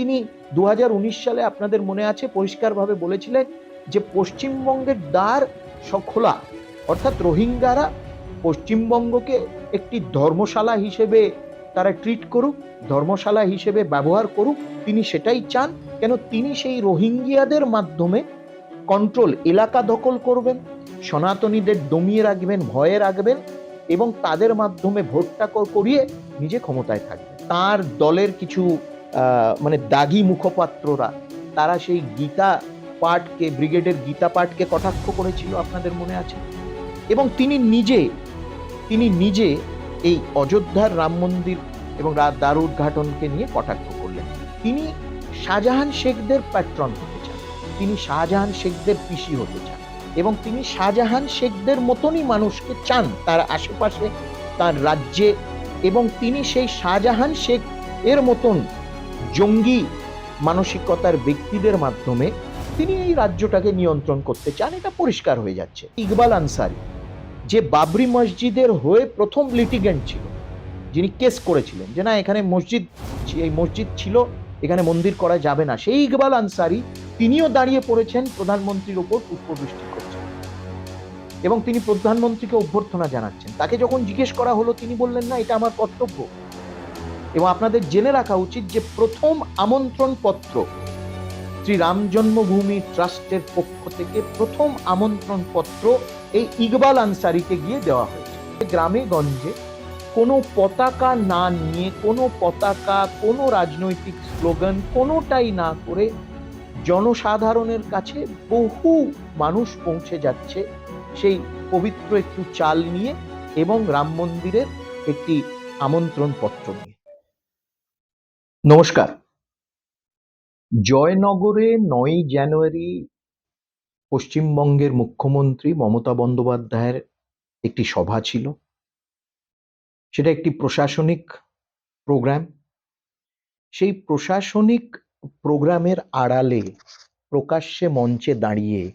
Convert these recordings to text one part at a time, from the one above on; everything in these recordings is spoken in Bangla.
তিনি দু হাজার উনিশ সালে আপনাদের মনে আছে পরিষ্কারভাবে বলেছিলেন যে পশ্চিমবঙ্গের দ্বার সখোলা, অর্থাৎ রোহিঙ্গারা পশ্চিমবঙ্গকে একটি ধর্মশালা হিসেবে তারা ট্রিট করুক, ধর্মশালা হিসেবে ব্যবহার করুক, তিনি সেটাই চান। কেন? তিনি সেই রোহিঙ্গিয়াদের মাধ্যমে কন্ট্রোল এলাকা দখল করবেন, সনাতনীদের দমিয়ে রাখবেন, ভয়ে রাখবেন এবং তাদের মাধ্যমে ভোটটা করিয়ে নিজে ক্ষমতায় থাকবেন। তার দলের কিছু মানে দাগি মুখপাত্ররা, তারা সেই গীতা পাঠকে, ব্রিগেডের গীতা পাঠকে কটাক্ষ করেছিল আপনাদের মনে আছে? এবং তিনি নিজে তিনি নিজে এই অযোধ্যার রাম মন্দির এবং দ্বার উদ্ঘাটনকে নিয়ে কটাক্ষ করলেন। তিনি শাহজাহান শেখদের প্যাট্রন হতে চান, তিনি শাহজাহান শেখদের পিসি হতে চান এবং তিনি শাহজাহান শেখদের মতনই মানুষকে চান তার আশেপাশে, তার রাজ্যে এবং তিনি সেই শাহজাহান শেখ, এর মতন জঙ্গি মানসিকতার ব্যক্তিদের মাধ্যমে তিনি এই রাজ্যটাকে নিয়ন্ত্রণ করতে চান, এটা পরিষ্কার হয়ে যাচ্ছে। ইকবাল আনসারি, যে বাবরি মসজিদের হয়ে প্রথম লিটিগেন্ট ছিল, যিনি কেস করেছিলেন যে না, এখানে মসজিদ, এই মসজিদ ছিল, এখানে মন্দির করা যাবে না। সেই ইকবাল আনসারি তিনিও দাঁড়িয়ে পড়েছেন প্রধানমন্ত্রীর ওপর পুষ্পবৃষ্টি করছেন এবং তিনি প্রধানমন্ত্রীকে অভ্যর্থনা জানাচ্ছেন। তাকে যখন জিজ্ঞেস করা হলো, তিনি বললেন, না, এটা আমার কর্তব্য। এবং আপনাদের জেনে রাখা উচিত যে প্রথম আমন্ত্রণ পত্র শ্রী রাম জন্মভূমি ট্রাস্টের পক্ষ থেকে প্রথম আমন্ত্রণ পত্র এই ইকবাল আনসারিকে গিয়ে দেওয়া হয়েছে। গ্রামে গঞ্জে কোনো পতাকা না নিয়ে, কোনো পতাকা, কোনো রাজনৈতিক স্লোগান কোনোটাই না করে জনসাধারণের কাছে বহু মানুষ পৌঁছে যাচ্ছে সেই পবিত্র একটু চাল নিয়ে এবং রাম মন্দিরের একটি আমন্ত্রণ পত্র নিয়ে। নমস্কার। জয়নগরে নয়ই জানুয়ারি পশ্চিমবঙ্গের মুখ্যমন্ত্রী মমতা বন্দ্যোপাধ্যায়ের একটি সভা ছিল। সেটা একটি প্রশাসনিক প্রোগ্রাম। সেই প্রশাসনিক প্রোগ্রামের আড়ালে, প্রকাশ্যে মঞ্চে দাঁড়িয়ে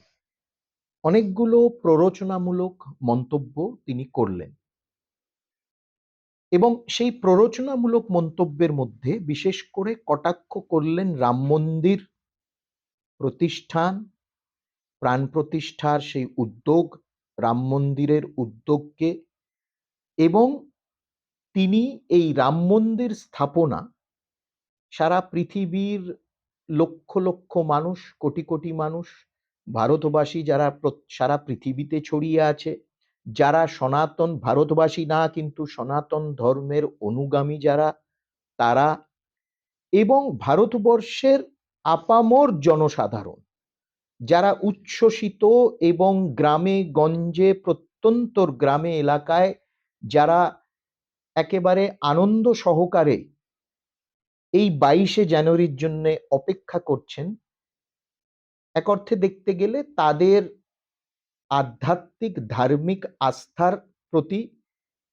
অনেকগুলো প্ররোচনামূলক মন্তব্য তিনি করলেন। এবং সেই প্ররোচনামূলক মন্তব্যের মধ্যে বিশেষ করে কটাক্ষ করলেন রাম মন্দির প্রতিষ্ঠান, প্রাণ প্রতিষ্ঠার সেই উদ্যোগ, রাম মন্দিরের উদ্যোগকে এবং তিনি এই রাম মন্দির স্থাপনা সারা পৃথিবীর লক্ষ লক্ষ মানুষ, কোটি কোটি মানুষ, ভারতবাসী যারা সারা পৃথিবীতে ছড়িয়ে আছে যারা সনাতন ভারতবাসী না, কিন্তু সনাতন ধর্মের অনুগামী যারা, তারা এবং ভারতবর্ষের আপামর জনসাধারণ, যারা উচ্ছ্বসিত এবং গ্রামে গঞ্জে প্রত্যন্তর গ্রামে এলাকায়, যারা একেবারে আনন্দ সহকারে এই বাইশে জানুয়ারির জন্য অপেক্ষা করছেন, এক অর্থে দেখতে গেলে তাদের আধ্যাত্মিক ধার্মিক আস্থার প্রতি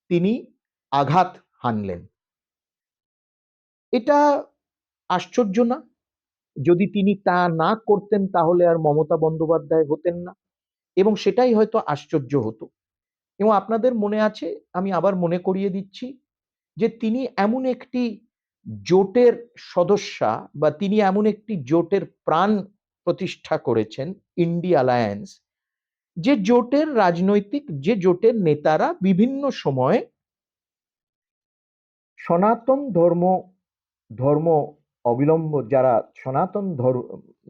তিনি আঘাত হানলেন। এটা আশ্চর্য না? যদি তিনি তা না করতেন তাহলে আর মমতা বন্দ্যোপাধ্যায় হতেন না। এবং সেটাই হয়তো আশ্চর্য হতো। এবং আপনাদের মনে আছে, আমি আবার মনে করিয়ে দিচ্ছি, যে তিনি এমন একটি জোটের সদস্যা বা তিনি এমন একটি জোটের প্রাণ প্রতিষ্ঠা করেছেন, ইন্ডিয়া অ্যালায়েন্স যে জোটের রাজনৈতিক, যে জোটের নেতারা বিভিন্ন সময়ে সনাতন ধর্ম ধর্ম অবিলম্ব যারা সনাতন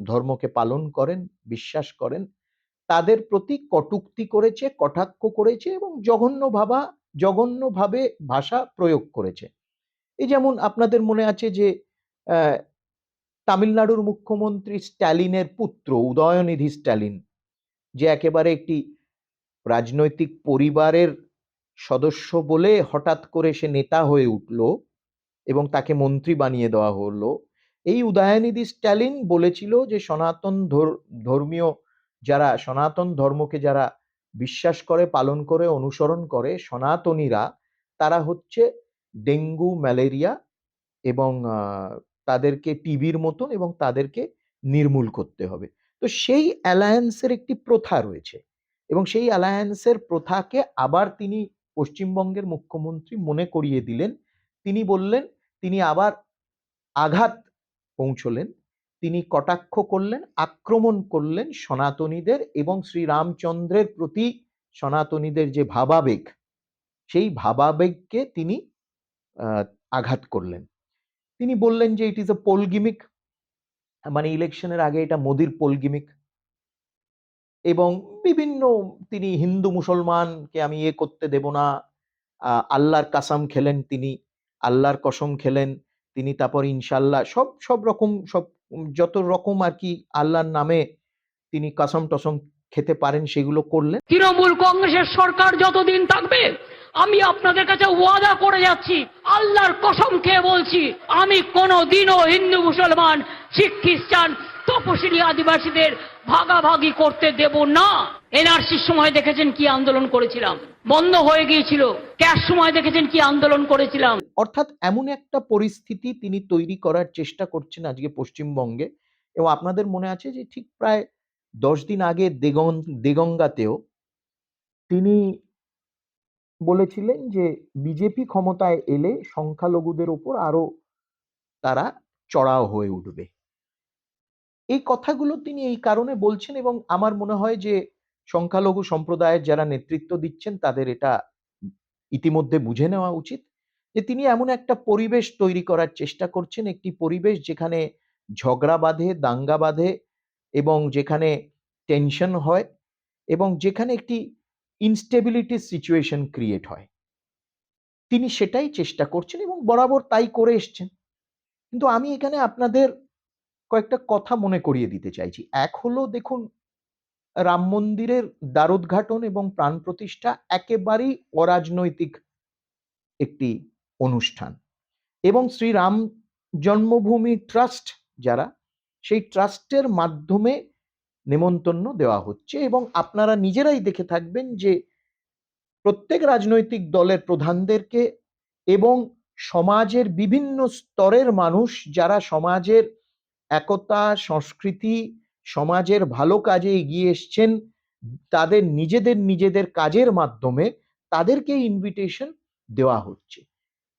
ধর্মকে পালন করেন, বিশ্বাস করেন, তাদের প্রতি কটুক্তি করেছে, কটাক্ষ করেছে এবং জঘন্য ভাবা, জঘন্যভাবে ভাষা প্রয়োগ করেছে। এই যেমন আপনাদের মনে আছে যে তামিলনাড়ুর মুখ্যমন্ত্রী স্ট্যালিনের পুত্র, উদয়নিধি স্ট্যালিন যে একেবারে একটি রাজনৈতিক পরিবারের সদস্য বলে হঠাৎ করে সে নেতা হয়ে উঠল এবং তাকে মন্ত্রী বানিয়ে দেওয়া হলো। এই উদয়নিধি স্ট্যালিন বলেছিল যে, সনাতন ধর- ধর্মীয় যারা, সনাতন ধর্মকে যারা বিশ্বাস করে, পালন করে, অনুসরণ করে, সনাতনীরা, তারা হচ্ছে ডেঙ্গু, ম্যালেরিয়া এবং তাদেরকে টিবির মতন এবং তাদেরকে নির্মূল করতে হবে। তো সেই অ্যালায়েন্সের একটি প্রথা রয়েছে এবং সেই অ্যালায়েন্সের প্রথাকে আবার তিনি পশ্চিমবঙ্গের মুখ্যমন্ত্রী মনে করিয়ে দিলেন। তিনি বললেন, তিনি আবার আঘাত পৌঁছলেন, তিনি কটাক্ষ করলেন, আক্রমণ করলেন সনাতনীদের এবং শ্রীরামচন্দ্রের প্রতি সনাতনীদের যে ভাবাবেগ, সেই ভাবাবেগকে তিনি আঘাত করলেন। তিনি বললেন যে it is a poll gimmick মানে ইলেকশনের আগে এটা মোদির পোলগিমিক এবং বিভিন্ন তিনি হিন্দু মুসলমানকে আমি এ করতে দেব না। আল্লাহর কাসাম খেলেন তিনি, আল্লাহর কসম খেলেন তিনি, তারপর ইনশাল্লাহ সব সব রকম, সব, যত রকম আর কি আল্লাহর নামে তিনি কাসাম টসম খেতে পারেন সেগুলো করলেন। তৃণমূল কংগ্রেসের সরকার যতদিন থাকবে আমি আপনাদের কাছে ওয়াদা করে যাচ্ছি আল্লাহর কসম খেয়ে বলছি আমি কোনো দিনও হিন্দু মুসলমান শিখ খ্রিস্টান তপশিলি আদিবাসীদের ভাগাভাগি করতে দেব না। এনআরসির সময় দেখেছেন কি আন্দোলন করেছিলাম? বন্ধ হয়ে গিয়েছিল। ক্যাশ সময় দেখেছেন কি আন্দোলন করেছিলাম? অর্থাৎ এমন একটা পরিস্থিতি তিনি তৈরি করার চেষ্টা করছেন আজকে পশ্চিমবঙ্গে। এবং আপনাদের মনে আছে যে ঠিক প্রায় দশ দিন আগে দেগন, দেগঙ্গাতেও তিনি বলেছিলেন যে, বিজেপি ক্ষমতায় এলে সংখ্যালঘুদের ওপর আরও তারা চড়াও হয়ে উঠবে। এই কথাগুলো তিনি এই কারণে বলছেন এবং আমার মনে হয় যে, সংখ্যালঘু সম্প্রদায়ের যারা নেতৃত্ব দিচ্ছেন তাদের এটা ইতিমধ্যে বুঝে নেওয়া উচিত যে, তিনি এমন একটা পরিবেশ তৈরি করার চেষ্টা করছেন, একটি পরিবেশ যেখানে ঝগড়া বাঁধে, দাঙ্গা বাঁধে এবং যেখানে টেনশন হয় এবং যেখানে একটি ইনস্টেবিলিটি সিচুয়েশন ক্রিয়েট হয়। তিনি সেটাই চেষ্টা করছেন এবং বরাবর তাই করে এসছেন। কিন্তু আমি এখানে আপনাদের কয়েকটা কথা মনে করিয়ে দিতে চাইছি। এক হলো, দেখুন, রাম মন্দিরের দ্বারোদ্ঘাটন এবং প্রাণ প্রতিষ্ঠা একেবারেই অরাজনৈতিক একটি অনুষ্ঠান এবং শ্রীরাম জন্মভূমি ট্রাস্ট যারা সেই ট্রাস্টের মাধ্যমে নেমন্তন্ন দেওয়া হচ্ছে এবং আপনারা নিজেরাই দেখে থাকবেন যে প্রত্যেক রাজনৈতিক দলের প্রধানদেরকে এবং সমাজের বিভিন্ন স্তরের মানুষ যারা সমাজের একতা, সংস্কৃতি, সমাজের ভালো কাজে এগিয়ে এসছেন, তাদের নিজেদের নিজেদের কাজের মাধ্যমে তাদেরকে ইনভিটেশন দেওয়া হচ্ছে।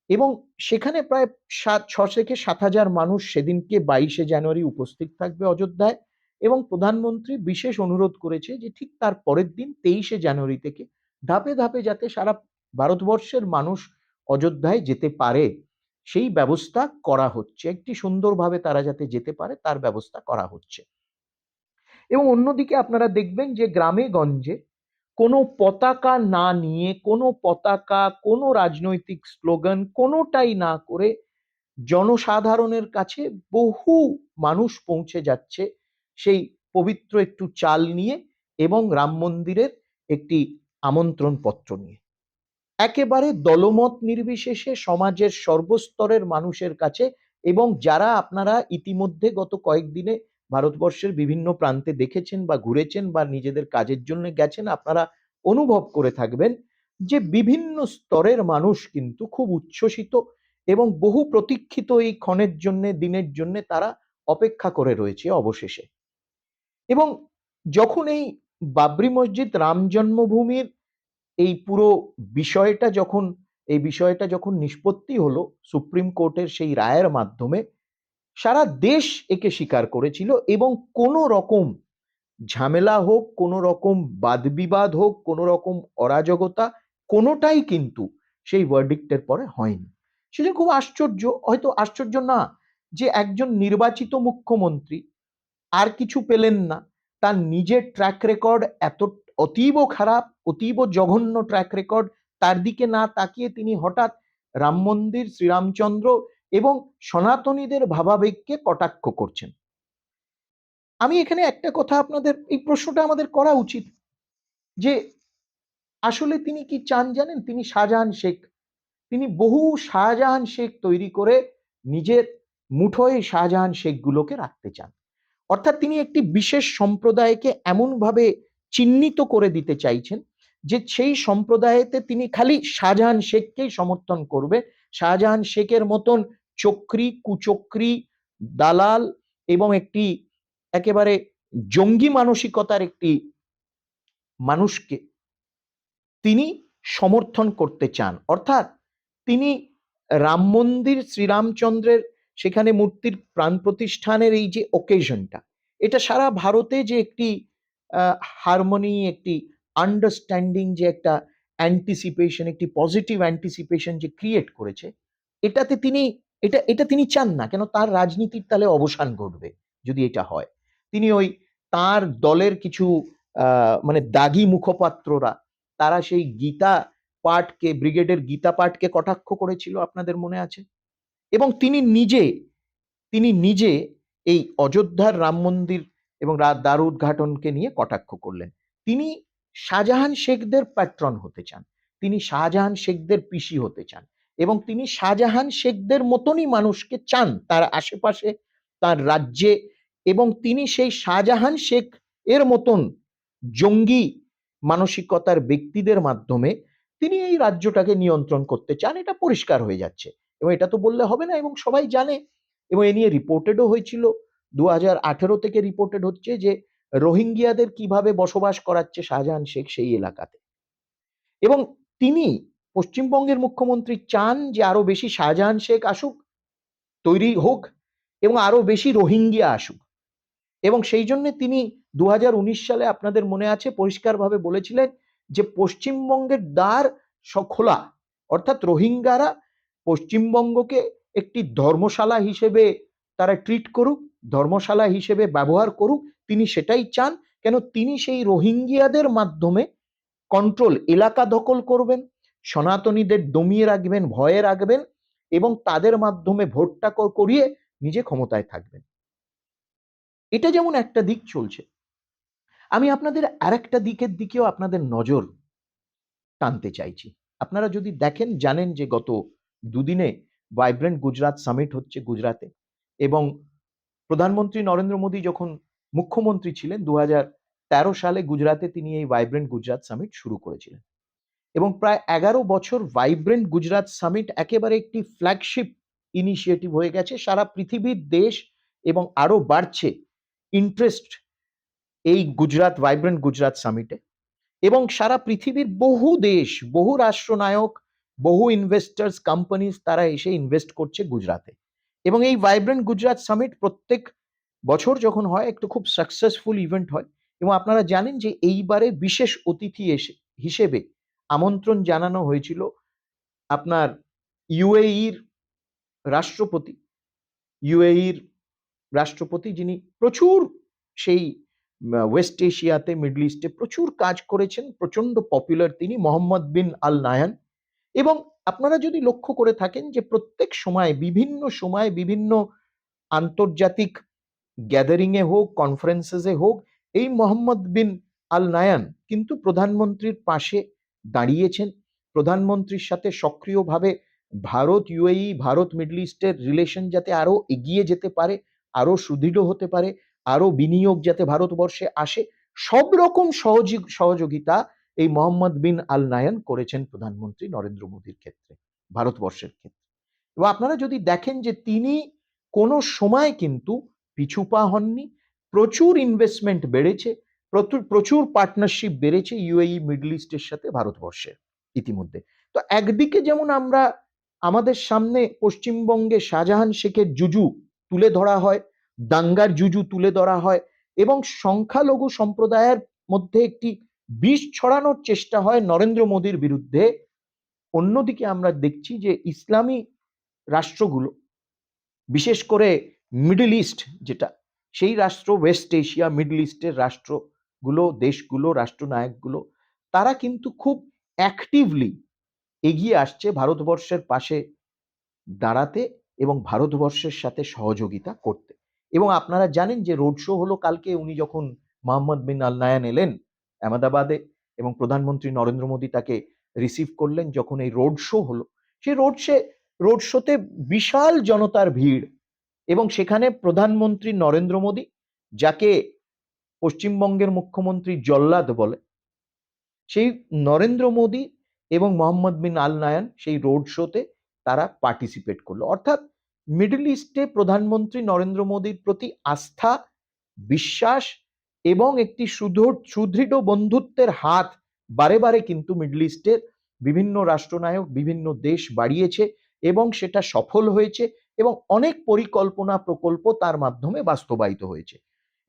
এবং সেখানে প্রায় সাত, ছ থেকে সাত হাজার মানুষ সেদিনকে বাইশে জানুয়ারি উপস্থিত থাকবে অযোধ্যায় এবং প্রধানমন্ত্রী বিশেষ অনুরোধ করেছে যে ঠিক তার পরের দিন তেইশে জানুয়ারি থেকে ধাপে ধাপে যাতে সারা ভারতবর্ষের মানুষ অযোধ্যায় যেতে পারে, সেই ব্যবস্থা করা হচ্ছে। একটি সুন্দরভাবে তারা যাতে যেতে পারে, তার ব্যবস্থা করা হচ্ছে। এবং অন্যদিকে আপনারা দেখবেন যে গ্রামে গঞ্জে কোনো পতাকা না নিয়ে, কোনো পতাকা, কোনো রাজনৈতিক স্লোগান কোনোটাই না করে জনসাধারণের কাছে বহু মানুষ পৌঁছে যাচ্ছে সেই পবিত্র একটু চাল নিয়ে এবং রাম মন্দিরের একটি আমন্ত্রণ পত্র নিয়ে। একেবারে দলমত নির্বিশেষে সমাজের সর্বস্তরের মানুষের কাছে এবং যারা আপনারা ইতিমধ্যে গত কয়েকদিনে ভারতবর্ষের বিভিন্ন প্রান্তে দেখেছেন বা ঘুরেছেন বা নিজেদের কাজের জন্য গেছেন, আপনারা অনুভব করে থাকবেন যে বিভিন্ন স্তরের মানুষ কিন্তু খুব উচ্ছ্বসিত এবং বহু প্রতীক্ষিত এই ক্ষণের জন্য, দিনের জন্য তারা অপেক্ষা করে রয়েছে অবশেষে। এবং যখন এই বাবরি মসজিদ রাম জন্মভূমির এই পুরো বিষয়টা যখন, এই বিষয়টা যখন নিষ্পত্তি হলো, সুপ্রিম কোর্টের সেই রায়ের মাধ্যমে সারা দেশ একে স্বীকার করেছিল এবং কোনো রকম ঝামেলা হোক, কোনো রকম বাদবিবাদ হোক, কোনো রকম অরাজকতা কোনোটাই কিন্তু সেই ভার্ডিক্টের পরে হয়নি। সেজন্য খুব আশ্চর্য, হয়তো আশ্চর্য না যে একজন নির্বাচিত মুখ্যমন্ত্রী আর কিছু পেলেন না। তার নিজের ট্র্যাক রেকর্ড এত অতীব খারাপ, অতীব জঘন্য ট্র্যাক রেকর্ড তার দিকে না তাকিয়ে তিনি হঠাৎ রাম মন্দির, শ্রীরামচন্দ্র এবং সনাতনীদের ভাবাবেগকে কটাক্ষ করছেন। আমি এখানে একটা কথা আপনাদের, এই প্রশ্নটা আমাদের করা উচিত যে, আসলে তিনি কি চান জানেন? তিনি শাহজাহান শেখ। তিনি বহু শাহজাহান শেখ তৈরি করে নিজের মুঠোয় শাহজাহান শেখগুলোকে রাখতে চান। অর্থাৎ তিনি একটি বিশেষ সম্প্রদায়কে এমনভাবে চিহ্নিত করে দিতে চাইছেন যে, সেই সম্প্রদায়েতে তিনি খালি শাহজাহান শেখকেই সমর্থন করবে। শাহজাহান শেখের মতন চক্রি, কুচক্রি, দালাল এবং একটি একেবারে জঙ্গি মানসিকতার একটি মানুষকে তিনি সমর্থন করতে চান। অর্থাৎ তিনি রাম মন্দির, শ্রীরামচন্দ্রের সেখানে মূর্তির প্রাণ প্রতিষ্ঠানের এই যে ওকেশনটা এটা সারা ভারতে যে একটি হারমোনি একটি আন্ডারস্ট্যান্ডিং যে একটা অ্যান্টিসিপেশন একটি পজিটিভ অ্যান্টিসিপেশন যে ক্রিয়েট করেছে, এটাতে তিনি এটা এটা তিনি চান না, কেন তার রাজনীতির তালে অবসান ঘটবে যদি এটা হয়। তিনি ওই তার দলের কিছু মানে দাগি মুখপাত্ররা, তারা সেই গীতা পাঠকে, ব্রিগেডের গীতা পাঠকে কটাক্ষ করেছিল আপনাদের মনে আছে? এবং তিনি নিজে তিনি নিজে এই অযোধ্যার রাম মন্দির এবং দ্বার উদ্ঘাটনকে নিয়ে কটাক্ষ করলেন। তিনি শাহজাহান শেখদের প্যাট্রন হতে চান। তিনি শাহজাহান শেখদের পিসি হতে চান। এবং তিনি শাহজাহান শেখদের মতনই মানুষকে চান তার আশেপাশে, তার রাজ্যে এবং তিনি সেই শাহজাহান শেখ এর মতন জঙ্গি মানসিকতার ব্যক্তিদের মাধ্যমে তিনি এই রাজ্যটাকে নিয়ন্ত্রণ করতে চান। এটা পরিষ্কার হয়ে যাচ্ছে এবং এটা তো বললে হবে না এবং সবাই জানে এবং এ নিয়ে রিপোর্টেডও হয়েছিল। দু হাজার আঠেরো থেকে রিপোর্টেড হচ্ছে যে রোহিঙ্গিয়াদের কীভাবে বসবাস করাচ্ছে শাহজাহান শেখ সেই এলাকাতে। এবং তিনি পশ্চিমবঙ্গের মুখ্যমন্ত্রী চান যে আরও বেশি শাহজাহান শেখ আসুক, তৈরি হোক এবং আরও বেশি রোহিঙ্গিয়া আসুক। এবং সেই জন্য তিনি দু হাজার উনিশ সালে আপনাদের মনে আছে পরিষ্কারভাবে বলেছিলেন যে পশ্চিমবঙ্গের দ্বার খোলা, অর্থাৎ রোহিঙ্গারা পশ্চিমবঙ্গকে একটি ধর্মশালা হিসেবে তারা ট্রিট করুক, ধর্মশালা হিসেবে ব্যবহার করুক, তিনি সেটাই চান। কেন? তিনি সেই রোহিঙ্গিয়াদের মাধ্যমে কন্ট্রোল এলাকা দখল করবেন। সনাতনীদের দমিয়ে রাখবেন, ভয়ে রাখবেন এবং তাদের মাধ্যমে ভোটটা করিয়ে নিজে ক্ষমতায় থাকবেন। এটা যেমন একটা দিক চলছে, আমি আপনাদের আরেকটা দিকের দিকেও আপনাদের নজর টানতে চাইছি। আপনারা যদি দেখেন, জানেন যে গত দুদিনে ভাইব্রেন্ট গুজরাট সামিট হচ্ছে গুজরাতে এবং প্রধানমন্ত্রী নরেন্দ্র মোদী যখন মুখ্যমন্ত্রী ছিলেন দু সালে গুজরাতে তিনি এই ভাইব্রেন্ট গুজরাট সামিট শুরু করেছিলেন। এবং প্রায় এগারো বছর ভাইব্রেন্ট গুজরাট সামিট একেবারে একটি ফ্ল্যাগশিপ ইনিশিয়েটিভ হয়ে গেছে। সারা পৃথিবীর দেশ এবং আরও বাড়ছে ইন্টারেস্ট এই গুজরাট, ভাইব্রেন্ট গুজরাট সামিটে এবং সারা পৃথিবীর বহু দেশ, বহু রাষ্ট্রনায়ক, বহু ইনভেস্টার্স কোম্পানিজ তারা এসে ইনভেস্ট করছে গুজরাতে এবং এই ভাইব্রেন্ট গুজরাট সামিট প্রত্যেক বছর যখন হয়, একটু খুব সাকসেসফুল ইভেন্ট হয়। এবং আপনারা জানেন যে এইবারে বিশেষ অতিথি এসে, হিসেবে আমন্ত্রণ জানানো হয়েছিল আপনার ইউএইর রাষ্ট্রপতি ইউএইর রাষ্ট্রপতি যিনি প্রচুর সেই ওয়েস্ট এশিয়াতে মিডল ইস্টে প্রচুর কাজ করেছেন প্রচণ্ড পপুলার তিনি মোহাম্মদ বিন আল নায়ান। এবং আপনারা যদি লক্ষ্য করে থাকেন যে প্রত্যেক সময়, বিভিন্ন সময়, বিভিন্ন আন্তর্জাতিক গ্যাদারিং এ হোক কনফারেন্সেসে হোক, এই মোহাম্মদ বিন আল নায়ান কিন্তু প্রধানমন্ত্রীর পাশে দাঁড়িয়েছেন। প্রধানমন্ত্রীর সাথে সক্রিয়ভাবে ভারত ইউএই ভারত মিডল ইস্টের রিলেশন যাতে আরও এগিয়ে যেতে পারে আরও সুদৃঢ় হতে পারে আরও বিনিয়োগ যাতে ভারতবর্ষে আসে, সব রকম সহযোগ, সহযোগিতা এই মোহাম্মদ বিন আল নায়ান করেছেন প্রধানমন্ত্রী নরেন্দ্র মোদীর ক্ষেত্রে, ভারতবর্ষের ক্ষেত্রে। এবং আপনারা যদি দেখেন যে তিনি কোনো সময় কিন্তু পিছুপা হননি, প্রচুর ইনভেস্টমেন্ট বেড়েছে প্রচুর প্রচুর পার্টনারশিপ বেড়েছে ইউএই মিডল ইস্টের সাথে ভারতবর্ষের ইতিমধ্যে। তো একদিকে যেমন আমরা আমাদের সামনে পশ্চিমবঙ্গে শাহজাহান শেখের জুজু তুলে ধরা হয়, দাঙ্গার জুজু তুলে ধরা হয় এবং সংখ্যালঘু সম্প্রদায়ের মধ্যে একটি বিষ ছড়ানোর চেষ্টা হয় নরেন্দ্র মোদীর বিরুদ্ধে, অন্যদিকে আমরা দেখছি যে ইসলামী রাষ্ট্রগুলো, বিশেষ করে মিডল ইস্ট যেটা, সেই রাষ্ট্র ওয়েস্ট এশিয়া মিডল ইস্টের রাষ্ট্রগুলো দেশগুলো, রাষ্ট্রনায়কগুলো, তারা কিন্তু খুব অ্যাক্টিভলি এগিয়ে আসছে ভারতবর্ষের পাশে দাঁড়াতে এবং ভারতবর্ষের সাথে সহযোগিতা করতে। এবং আপনারা জানেন যে রোড শো হলো কালকে, উনি যখন মোহাম্মদ বিন আল নায়ান এলেন আহমেদাবাদে এবং প্রধানমন্ত্রী নরেন্দ্র মোদী তাকে রিসিভ করলেন যখন এই রোড শো হলো, সেই রোড শে রোড শোতে বিশাল জনতার ভিড় এবং সেখানে প্রধানমন্ত্রী নরেন্দ্র মোদী, যাকে পশ্চিমবঙ্গের মুখ্যমন্ত্রী জল্লাদ বলে, সেই নরেন্দ্র মোদী এবং মোহাম্মদ বিন আল নায়ান সেই রোড শোতে তারা পার্টিসিপেট করল। অর্থাৎ মিডল ইস্টে প্রধানমন্ত্রী নরেন্দ্র মোদীর প্রতি আস্থা, বিশ্বাস এবং একটি সুদৃঢ় সুদৃঢ় বন্ধুত্বের হাত বারে বারে কিন্তু মিডল ইস্টের বিভিন্ন রাষ্ট্রনায়ক, বিভিন্ন দেশ বাড়িয়েছে এবং সেটা সফল হয়েছে এবং অনেক পরিকল্পনা প্রকল্প তার মাধ্যমে বাস্তবায়িত হয়েছে।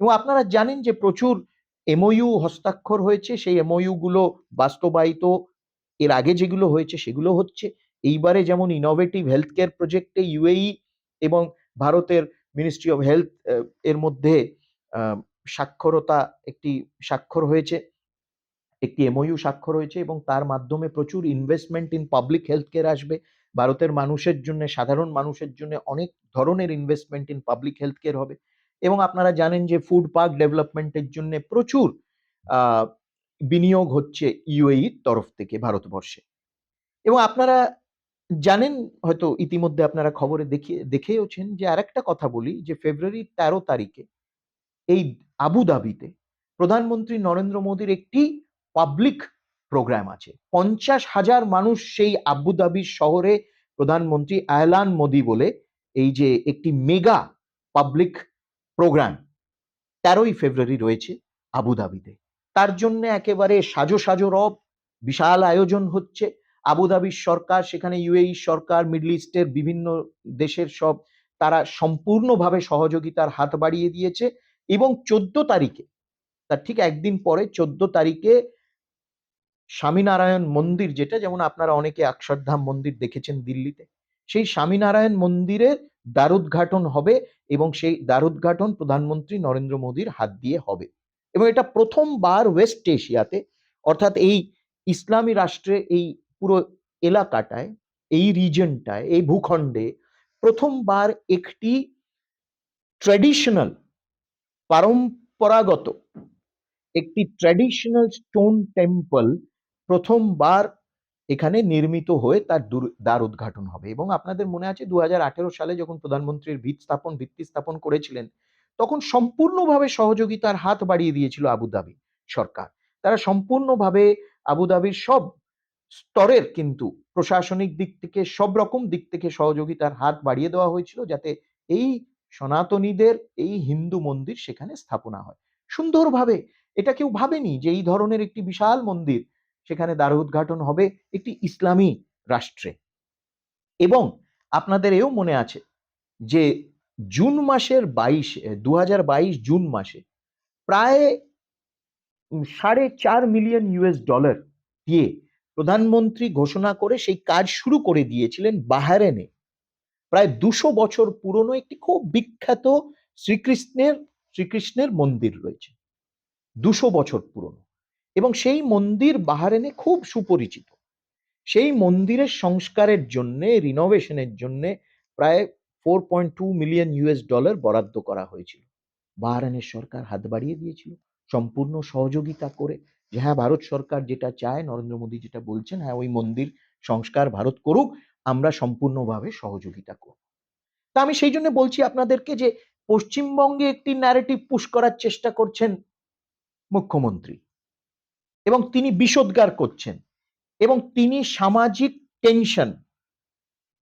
এবং আপনারা জানেন যে প্রচুর এমওইউ হস্তাক্ষর হয়েছে। সেই এমওইউ গুলো বাস্তবায়িত। এর আগে যেগুলো হয়েছে সেগুলো হচ্ছে। এইবারে যেমন ইনোভেটিভ হেলথ কেয়ার প্রজেক্টে ইউএই এবং ভারতের মিনিস্ট্রি অফ হেলথ এর মধ্যে সাক্ষরতা একটি স্বাক্ষর হয়েছে। একটি এমওইউ স্বাক্ষর হয়েছে এবং তার মাধ্যমে প্রচুর investment in public health care আসবে। ভারতের মানুষের জন্য, সাধারণ মানুষের জন্য অনেক ধরনের investment in public health care হবে। এবং আপনারা জানেন যে ফুড পার্ক ডেভেলপমেন্টের জন্য প্রচুর বিনিয়োগ হচ্ছে ইউএই তরফ থেকে ভারতবর্ষে। এবং আপনারা জানেন, হয়তো ইতিমধ্যে আপনারা খবরে দেখিয়ে, দেখেওছেন যে আরেকটা কথা বলি যে ফেব্রুয়ারির তেরো তারিখে এই আবুধাবিতে প্রধানমন্ত্রী নরেন্দ্র মোদীর একটি পাবলিক প্রোগ্রাম আছে। পঞ্চাশ হাজার মানুষ সেই আবুধাবি শহরে প্রধানমন্ত্রী আয়লান মোদি বলে এই যে একটি মেগা পাবলিক প্রোগ্রাম। তেরোই ফেব্রুয়ারি রয়েছে আবুধাবিতে তার জন্য একেবারে সাজো সাজো রব, বিশাল আয়োজন হচ্ছে। আবুধাবির সরকার, সেখানে ইউএই সরকার, মিডল ইস্টের বিভিন্ন দেশের সব, তারা সম্পূর্ণভাবে সহযোগিতার হাত বাড়িয়ে দিয়েছে এবং চোদ্দ তারিখে, তার ঠিক একদিন পরে চোদ্দ তারিখে স্বামীনারায়ণ মন্দির যেটা, যেমন আপনারা অনেকে অক্ষরধাম মন্দির দেখেছেন দিল্লিতে, সেই স্বামীনারায়ণ মন্দিরের দ্বারোদ্ঘাটন হবে এবং সেই দ্বারোদ্ঘাটন প্রধানমন্ত্রী নরেন্দ্র মোদীর হাত দিয়ে হবে। এবং এটা প্রথমবার ওয়েস্ট এশিয়াতে অর্থাৎ এই ইসলামী রাষ্ট্রে এই পুরো এলাকাটায়, এই রিজনটায় এই ভূখণ্ডে প্রথমবার একটি ট্র্যাডিশনাল পরম্পরাগত একটি ট্র্যাডিশনাল স্টোন টেম্পল প্রথমবার এখানে নির্মিত হয়ে তার দ্বার উদ্ঘাটন হবে। এবং আপনাদের মনে আছে দু হাজার আঠেরো সালে যখন প্রধানমন্ত্রীর ভিত স্থাপন, ভিত্তি স্থাপন করেছিলেন, তখন সম্পূর্ণভাবে সহযোগিতার হাত বাড়িয়ে দিয়েছিল আবুধাবি সরকার। তারা সম্পূর্ণভাবে আবুধাবির সব স্তরের কিন্তু প্রশাসনিক দিক থেকে, সব রকম দিক থেকে সহযোগিতার হাত বাড়িয়ে দেওয়া হয়েছিল যাতে এই সনাতনীদের, এই হিন্দু মন্দির সেখানে স্থাপনা হয়। সুন্দরভাবে, এটা কেউ ভাবেনি যে এই ধরনের একটি বিশাল মন্দির সেখানে দ্বার উদ্ঘাটন হবে একটি ইসলামী রাষ্ট্রে। এবং আপনাদের এও মনে আছে যে জুন মাসের বাইশ দু বাইশ জুন মাসে প্রায় সাড়ে চার মিলিয়ন ইউএস ডলার দিয়ে প্রধানমন্ত্রী ঘোষণা করে সেই কাজ শুরু করে দিয়েছিলেন বাহারেনে প্রায় দুশো বছর পুরনো একটি খুব বিখ্যাত শ্রীকৃষ্ণের শ্রীকৃষ্ণের মন্দির রয়েছে। দুশো বছর পুরনো। এবং সেই মন্দির বাহারেনে খুব সুপরিচিত। সেই মন্দিরের সংস্কারের জন্য রিনোভেশনের জন্য প্রায় four point two million US dollar বরাদ্দ করা হয়েছিল। বাহারানের সরকার হাত বাড়িয়ে দিয়েছিল। সম্পূর্ণ সহযোগিতা করে যে হ্যাঁ ভারত সরকার যেটা চায়, নরেন্দ্র মোদী যেটা বলছেন হ্যাঁ ওই মন্দির সংস্কার ভারত করুক, আমরা সম্পূর্ণভাবে সহযোগিতা করব। তা আমি সেই জন্য বলছি আপনাদেরকে যে, পশ্চিমবঙ্গে একটি ন্যারেটিভ পুশ করার চেষ্টা করছেন মুখ্যমন্ত্রী। এবং তিনি বিষোদ্গার করছেন এবং তিনি সামাজিক টেনশন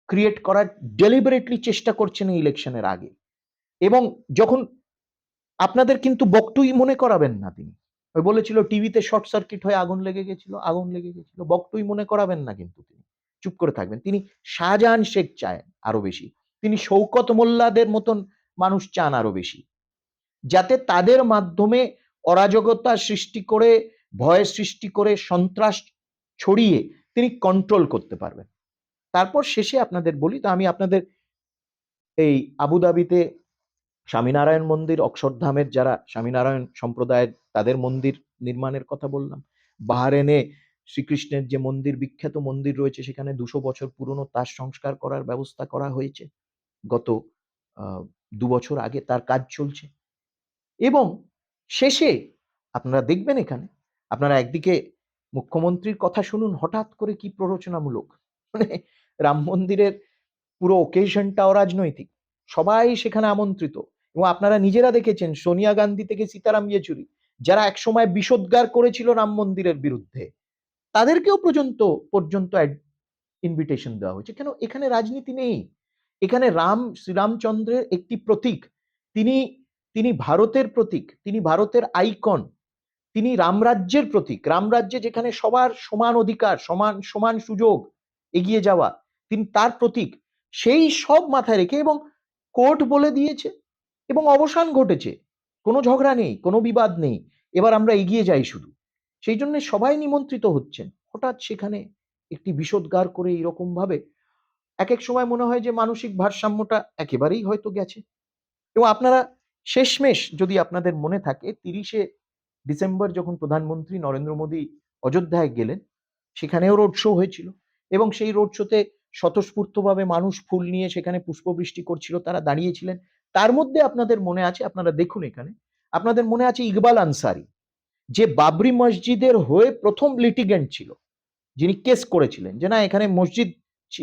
ক্রিয়েট করার ডেলিবারেটলি চেষ্টা করছেন এই ইলেকশনের আগে। এবং যখন আপনাদের কিন্তু বকটুই মনে করাবেন না তিনি। ওই বলেছিল, টিভিতে শর্ট সার্কিট হয়ে আগুন লেগে গেছিল, আগুন লেগে গেছিল। বকটুই মনে করাবেন না কিন্তু তিনি। চুপ করে থাকবেন। তিনি শাহজাহান শেখ চায় আরও বেশি। তিনি শৌকত মোল্লাদের মতন মানুষ চান আরও বেশি। যাতে তাদের মাধ্যমে অরাজকতা সৃষ্টি করে ভয় সৃষ্টি করে সন্ত্রাস ছড়িয়ে তিনি কন্ট্রোল করতে পারবেন। তারপর শেষে আপনাদের বলি, তো আমি আপনাদের এই আবুধাবিতে স্বামীনারায়ণ মন্দির, অক্ষরধামের যারা স্বামীনারায়ণ সম্প্রদায়ের তাদের মন্দির নির্মাণের কথা বললাম বাহারেনে শ্রীকৃষ্ণের যে মন্দির, বিখ্যাত মন্দির রয়েছে, সেখানে দুশো বছর পুরনো তার সংস্কার করার ব্যবস্থা করা হয়েছে। গত দু বছর আগে তার কাজ চলছে। এবং শেষে আপনারা দেখবেন এখানে আপনারা একদিকে মুখ্যমন্ত্রীর কথা শুনুন, হঠাৎ করে কি প্ররোচনামূলক? মানে রাম মন্দিরের পুরো ওকেশনটা অরাজনৈতিক সবাই সেখানে আমন্ত্রিত। এবং আপনারা নিজেরা দেখেছেন, সোনিয়া গান্ধী থেকে সীতারাম ইয়েচুরি, যারা একসময় বিষোদ্গার করেছিল রাম মন্দিরের বিরুদ্ধে। তাদেরকেও পর্যন্ত পর্যন্ত ইনভিটেশন দেওয়া হয়েছে। কেন? এখানে রাজনীতি নেই। এখানে রাম, শ্রীরামচন্দ্রের একটি প্রতীক। তিনি তিনি ভারতের প্রতীক। তিনি ভারতের আইকন তিনি রামরাজ্যের প্রতীক। রামরাজ্যে যেখানে সবার সমান অধিকার, সমান সমান সুযোগ এগিয়ে যাওয়া, তিনি তার প্রতীক। সেই সব মাথায় রেখে এবং কোর্ট বলে দিয়েছে এবং অবসান ঘটেছে। কোনো ঝগড়া নেই, কোনো বিবাদ নেই। এবার আমরা এগিয়ে যাই শুধু। সেই জন্য সবাই নিমন্ত্রিত হচ্ছেন। হঠাৎ সেখানে একটি বিষোদ্গার করে এরকম ভাবে এক এক সময় মনে হয় যে মানসিক ভারসাম্যটা একেবারেই হয়তো গেছে। এবং আপনারা শেষমেশ যদি আপনাদের মনে থাকে, তিরিশে ডিসেম্বর যখন প্রধানমন্ত্রী নরেন্দ্র মোদী অযোধ্যায় গেলেন, সেখানেও রোড শো হয়েছিল এবং সেই রোড শোতে স্বতঃস্ফূর্তভাবে মানুষ ফুল নিয়ে সেখানে পুষ্পবৃষ্টি করছিল, তারা দাঁড়িয়েছিলেন। তার মধ্যে আপনাদের মনে আছে, আপনারা দেখুন এখানে, আপনাদের মনে আছে ইকবাল আনসারি, যে বাবরি মসজিদের হয়ে প্রথম লিটিগেন্ট ছিল, যিনি কেস করেছিলেন যে না, এখানে মসজিদ,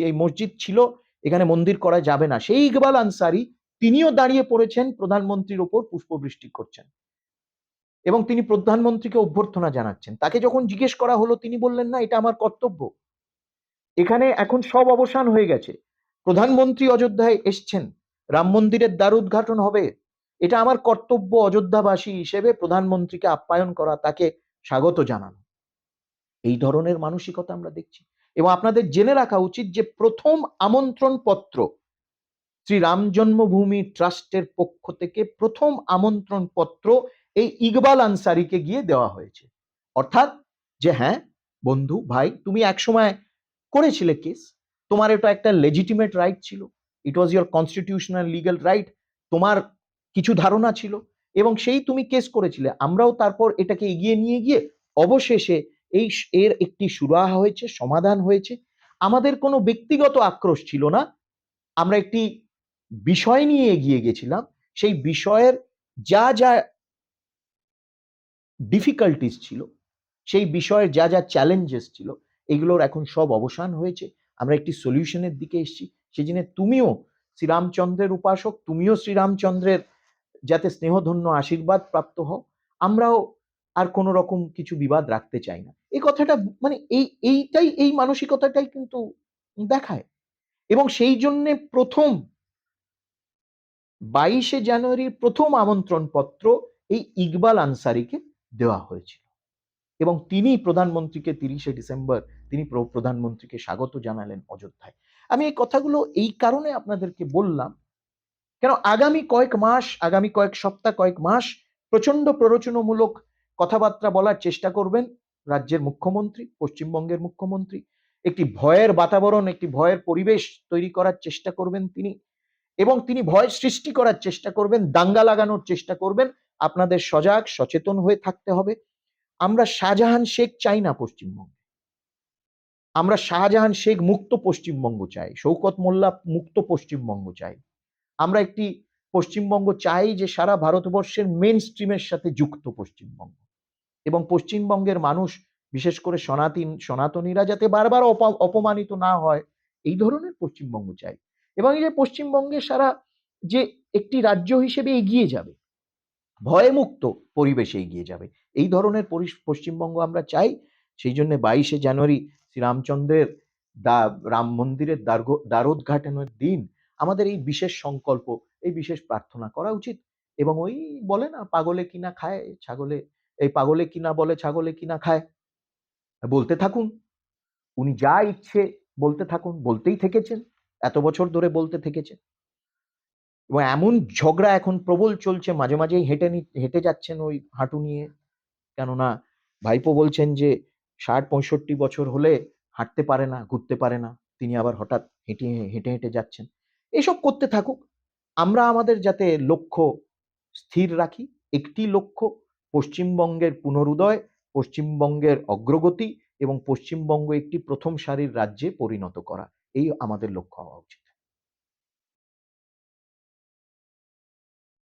এই মসজিদ ছিল, এখানে মন্দির করা যাবে না। সেই ইকবাল আনসারি, তিনিও দাঁড়িয়ে পড়েছেন, প্রধানমন্ত্রীর ওপর পুষ্পবৃষ্টি করছেন। এবং তিনি প্রধানমন্ত্রীকে অভ্যর্থনা জানাচ্ছেন। তাকে যখন জিজ্ঞেস করা হলো, তিনি বললেন, না, এটা আমার কর্তব্য। এখানে এখন সব অবসান হয়ে গেছে। প্রধানমন্ত্রী অযোধ্যায় এসছেন। রাম মন্দিরের দ্বার উদ্ঘাটন হবে। এটা আমার কর্তব্য অযোধ্যাবাসী হিসেবে প্রধানমন্ত্রীকে আপ্যায়ন করা, তাকে স্বাগত জানানো। এই ধরনের মানসিকতা আমরা দেখছি। এবং আপনাদের জেনে রাখা উচিত যে প্রথম আমন্ত্রণ পত্র শ্রী রাম জন্মভূমি ট্রাস্টের পক্ষ থেকে প্রথম আমন্ত্রণ পত্র এই ইকবাল আনসারিকে গিয়ে দেওয়া হয়েছে। অর্থাৎ যে হ্যাঁ বন্ধু, ভাই, তুমি একসময় করেছিলে কেস তোমার এটা একটা লেজিটিমেট রাইট ছিল। It was your constitutional legal right তোমার কিছু ধারণা ছিল এবং সেই তুমি কেস করেছিলে। আমরাও তারপর এটাকে এগিয়ে নিয়ে গিয়ে অবশেষে এই এর একটি সুরাহা হয়েছে, সমাধান হয়েছে। আমাদের কোনো ব্যক্তিগত আক্রোশ ছিল না। আমরা একটি বিষয় নিয়ে এগিয়ে গেছিলাম। সেই বিষয়ের যা যা ডিফিকাল্টিস ছিল, সেই বিষয়ের যা যা চ্যালেঞ্জেস ছিল, এগুলোর এখন সব অবসান হয়েছে। আমরা একটি সলিউশনের দিকে এসেছি, সেই জন্য তুমিও শ্রীরামচন্দ্রের উপাসক, তুমিও শ্রীরামচন্দ্রের যাতে স্নেহধন্য আশীর্বাদ প্রাপ্ত হও, আমরাও আর কোনো রকম কিছু বিবাদ রাখতে চাই না। এই কথাটা মানে এই, এইটাই, এই মানসিকতাটাই কিন্তু দেখায়। এবং সেই জন্যে প্রথম বাইশে জানুয়ারির প্রথম আমন্ত্রণ পত্র এই ইকবাল আনসারিকে দেওয়া হয়েছিল। এবং তিনি প্রধানমন্ত্রীকে তিরিশে ডিসেম্বর তিনি প্রধানমন্ত্রীকে স্বাগত জানালেন অযোধ্যায়। আমি এই কথাগুলো এই কারণে আপনাদেরকে বললাম, কেন আগামী কয়েক মাস, আগামী কয়েক সপ্তাহ, কয়েক মাস প্রচণ্ড প্ররোচনামূলক কথাবার্তা বলার চেষ্টা করবেন রাজ্যের মুখ্যমন্ত্রী, পশ্চিমবঙ্গের মুখ্যমন্ত্রী। একটি ভয়ের বাতাবরণ, একটি ভয়ের পরিবেশ তৈরি করার চেষ্টা করবেন তিনি এবং তিনি ভয় সৃষ্টি করার চেষ্টা করবেন, দাঙ্গা লাগানোর চেষ্টা করবেন আপনাদের সজাগ, সচেতন হয়ে থাকতে হবে। আমরা শাহজাহান শেখ চাই না পশ্চিমবঙ্গে। আমরা শাহজাহান শেখ মুক্ত পশ্চিমবঙ্গ চাই শৌকত মোল্লা মুক্ত পশ্চিমবঙ্গ চাই। আমরা একটি পশ্চিমবঙ্গ চাই যে সারা ভারতবর্ষের মেন স্ট্রিমের সাথে যুক্ত পশ্চিমবঙ্গ। এবং পশ্চিমবঙ্গের মানুষ, বিশেষ করে সনাতন, সনাতনীরা যাতে বারবার অপমানিত না হয়, এই ধরনের পশ্চিমবঙ্গ চাই। এবং এই যে পশ্চিমবঙ্গে সারা যে একটি রাজ্য হিসেবে এগিয়ে যাবে ভয়মুক্ত পরিবেশে এগিয়ে যাবে। এই ধরনের পশ্চিমবঙ্গ আমরা চাই। সেই জন্য বাইশে জানুয়ারি শ্রীরামচন্দ্রের দা, রাম মন্দিরের দ্বারোদ্ঘাটনের দিন আমাদের এই বিশেষ সংকল্প, এই বিশেষ প্রার্থনা করা উচিত। এবং ওই বলে না, পাগলে কিনা খায়, ছাগলে, এই পাগলে কিনা বলে, ছাগলে কিনা খায়। বলতে থাকুন। উনি যা ইচ্ছে বলতে থাকুন, বলতেই থেকেছেন। এত বছর ধরে বলতে থেকেছেন। এবং এমন ঝগড়া এখন প্রবল চলছে, মাঝে মাঝেই হেঁটে নি- হেঁটে যাচ্ছেন ওই হাঁটু নিয়ে। কেননা ভাইপো বলছেন যে, ষাট, পঁয়ষট্টি বছর হলে হাঁটতে পারে না, ঘুরতে পারে না। তিনি আবার হঠাৎ হেঁটে হেঁটে হেঁটে যাচ্ছেন। এসব করতে থাকুক। আমরা আমাদের যাতে লক্ষ্য স্থির রাখি, একটি লক্ষ্য, পশ্চিমবঙ্গের পুনরুদয়, পশ্চিমবঙ্গের অগ্রগতি এবং পশ্চিমবঙ্গ একটি প্রথম সারির রাজ্যে পরিণত করা। এই আমাদের লক্ষ্য হওয়া উচিত।